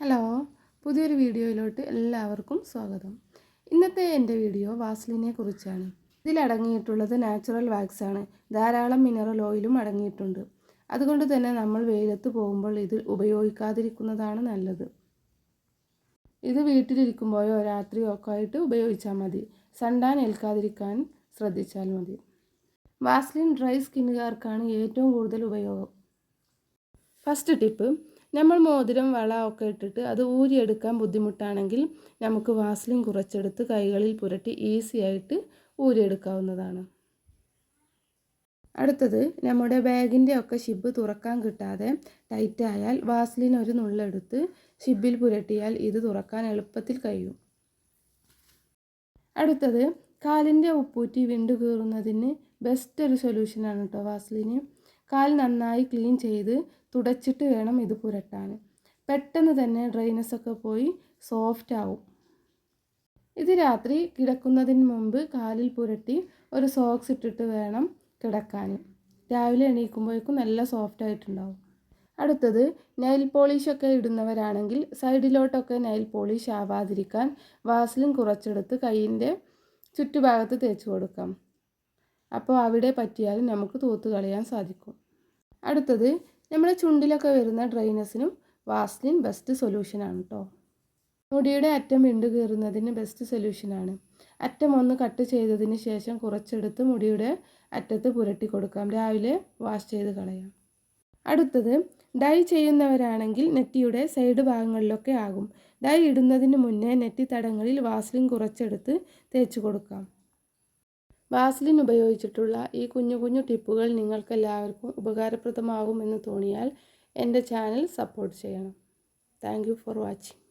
Hello പുതിയൊരു വീഡിയോയിലോട്ട് എല്ലാവർക്കും സ്വാഗതം. ഇന്നത്തെ എന്റെ വീഡിയോ വാസ്ലിനെ കുറിച്ചാണ്. ഇതിലടങ്ങിയിട്ടുള്ളത് നാച്ചുറൽ വാക്സ് ആണ്. ധാരാളം മിനറൽ ഓയിലും അടങ്ങിയിട്ടുണ്ട്. അതുകൊണ്ട് തന്നെ നമ്മൾ വെയിലത്ത് പോകുമ്പോൾ ഇത് ഉപയോഗിക്കാതിരിക്കുന്നതാണ് നല്ലത്. ഇത് വീട്ടിലിരിക്കുമ്പോഴോ രാത്രിയോ ഒക്കെ ആയിട്ട് ഉപയോഗിച്ചാൽ മതി. സണ്ടാൻ ഏൽക്കാതിരിക്കാൻ ശ്രദ്ധിച്ചാൽ മതി. വാസ്ലിൻ ഡ്രൈ സ്കിന്നുകാർക്കാണ് ഏറ്റവും കൂടുതൽ ഉപയോഗം. ഫസ്റ്റ് ടിപ്പ് നമ്മൾ മോതിരം വള ഒക്കെ ഇട്ടിട്ട് അത് ഊരിയെടുക്കാൻ ബുദ്ധിമുട്ടാണെങ്കിൽ നമുക്ക് വാസ്ലിൻ കുറച്ചെടുത്ത് കൈകളിൽ പുരട്ടി ഈസി ആയിട്ട് ഊരിയെടുക്കാവുന്നതാണ്. അടുത്തത് നമ്മുടെ ബാഗിന്റെ ഒക്കെ ഷിബ് തുറക്കാൻ കിട്ടാതെ ടൈറ്റായാൽ വാസ്ലിൻ ഒരു നുള്ളെടുത്ത് ഷിബിൽ പുരട്ടിയാൽ ഇത് തുറക്കാൻ എളുപ്പത്തിൽ കഴിയും. അടുത്തത് കാലിന്റെ ഉപ്പൂറ്റി വിണ്ടു കീറുന്നതിന് ബെസ്റ്റ് ഒരു സൊല്യൂഷനാണ് കേട്ടോ വാസ്ലിന്. കാൽ നന്നായി ക്ലീൻ ചെയ്ത് തുടച്ചിട്ട് വേണം ഇത് പുരട്ടാൻ. പെട്ടെന്ന് തന്നെ ഡ്രൈനസ് ഒക്കെ പോയി സോഫ്റ്റ് ആവും. ഇത് രാത്രി കിടക്കുന്നതിന് മുമ്പ് കാലിൽ പുരട്ടി ഒരു സോക്സ് ഇട്ടിട്ട് വേണം കിടക്കാൻ. രാവിലെ എണീക്കുമ്പോഴേക്കും നല്ല സോഫ്റ്റ് ആയിട്ടുണ്ടാവും. അടുത്തത് നെയിൽ പോളിഷ് ഒക്കെ ഇടുന്നവരാണെങ്കിൽ സൈഡിലോട്ടൊക്കെ നെയിൽ പോളിഷ് ആവാതിരിക്കാൻ വാസ്ലിൻ കുറച്ചെടുത്ത് കൈയിന്റെ ചുറ്റുഭാഗത്ത് തേച്ച് കൊടുക്കാം. അപ്പോൾ അവിടെ പറ്റിയാലും നമുക്ക് തൂത്ത് കളയാൻ സാധിക്കും. അടുത്തത് നമ്മുടെ ചുണ്ടിലൊക്കെ വരുന്ന ഡ്രൈനസിനും വാസ്ലിൻ ബെസ്റ്റ് സൊല്യൂഷനാണ് കേട്ടോ മുടിയുടെ അറ്റം വിണ്ടു കയറുന്നതിന് ബെസ്റ്റ് സൊല്യൂഷനാണ് അറ്റം ഒന്ന് കട്ട് ചെയ്തതിന് ശേഷം കുറച്ചെടുത്ത് മുടിയുടെ അറ്റത്ത് പുരട്ടി കൊടുക്കാം. രാവിലെ വാഷ് ചെയ്ത് കളയാം. അടുത്തത് ഡൈ ചെയ്യുന്നവരാണെങ്കിൽ നെറ്റിയുടെ സൈഡ് ഭാഗങ്ങളിലൊക്കെ ആകും. ഡൈ ഇടുന്നതിന് മുന്നേ നെറ്റി തടങ്ങളിൽ വാസ്ലിൻ കുറച്ചെടുത്ത് തേച്ച് കൊടുക്കാം. വാസ്ലിൻ ഉപയോഗിച്ചിട്ടുള്ള ഈ കുഞ്ഞു കുഞ്ഞു ടിപ്പുകൾ നിങ്ങൾക്കെല്ലാവർക്കും ഉപകാരപ്രദമാകുമെന്ന് തോന്നിയാൽ എന്റെ ചാനൽ സപ്പോർട്ട് ചെയ്യണം. Thank for watching.